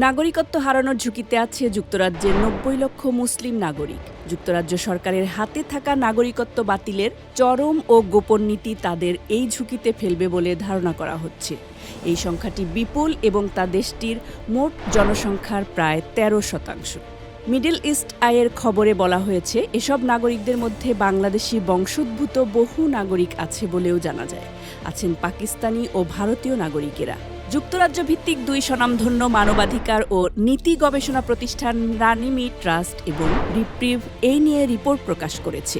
নাগরিকত্ব হারানোর ঝুঁকিতে আছে যুক্তরাজ্যের নব্বই লক্ষ মুসলিম নাগরিক। যুক্তরাজ্য সরকারের হাতে থাকা নাগরিকত্ব বাতিলের চরম ও গোপন নীতি তাদের এই ঝুঁকিতে ফেলবে বলে ধারণা করা হচ্ছে। এই সংখ্যাটি বিপুল এবং তা দেশটির মোট জনসংখ্যার প্রায় তেরো শতাংশ। মিডল ইস্ট আয়ের খবরে বলা হয়েছে, এসব নাগরিকদের মধ্যে বাংলাদেশি বংশোদ্ভূত বহু নাগরিক আছে বলেও জানা যায়। আছেন পাকিস্তানি ও ভারতীয় নাগরিকেরা। যুক্তরাজ্য ভিত্তিক দুই স্বনামধন্য মানবাধিকার ও নীতি গবেষণা প্রতিষ্ঠান রানিমি ট্রাস্ট এবং রিপ্রিভ এই নিয়ে রিপোর্ট প্রকাশ করেছে।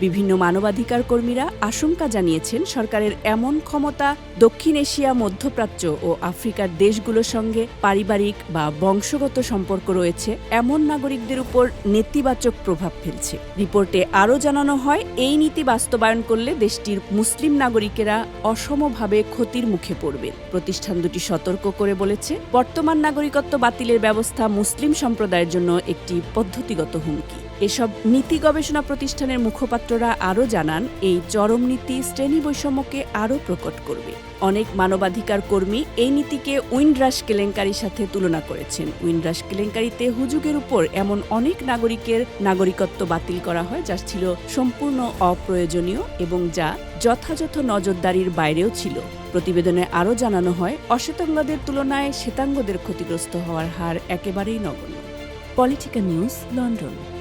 বিভিন্ন মানবাধিকার কর্মীরা আশঙ্কা জানিয়েছেন সরকারের এমন ক্ষমতা দক্ষিণ এশিয়া, মধ্যপ্রাচ্য ও আফ্রিকার দেশগুলোর সঙ্গে পারিবারিক বা বংশগত সম্পর্ক রয়েছে, এমন নাগরিকদের উপর নেতিবাচক প্রভাব ফেলছে। রিপোর্টে আরও জানানো হয়, এই নীতি বাস্তবায়ন করলে দেশটির মুসলিম নাগরিকেরা অসমভাবে ক্ষতির মুখে পড়বে প্রতিষ্ঠান দুটি সতর্ক করে বলেছে, বর্তমান নাগরিকত্ব বাতিলের ব্যবস্থা মুসলিম সম্প্রদায়ের জন্য একটি পদ্ধতিগত হুমকি। এসব নীতি গবেষণা প্রতিষ্ঠানের মুখপাত্ররা আরও জানান, এই চরম নীতি শ্রেণি বৈষম্যকে আরও প্রকট করবে। অনেক মানবাধিকার কর্মী এই নীতিকে উইন্ড্রাস কেলেঙ্কারির সাথে তুলনা করেছেন। উইন্ডরাস কেলেঙ্কারিতে হুজুগের উপর এমন অনেক নাগরিকের নাগরিকত্ব বাতিল করা হয়, যা ছিল সম্পূর্ণ অপ্রয়োজনীয় এবং যা যথাযথ নজরদারির বাইরেও ছিল। প্রতিবেদনে আরও জানানো হয়, অশ্বেতাঙ্গদের তুলনায় শ্বেতাঙ্গদের ক্ষতিগ্রস্ত হওয়ার হার একেবারেই নগণ্য। Political news, London.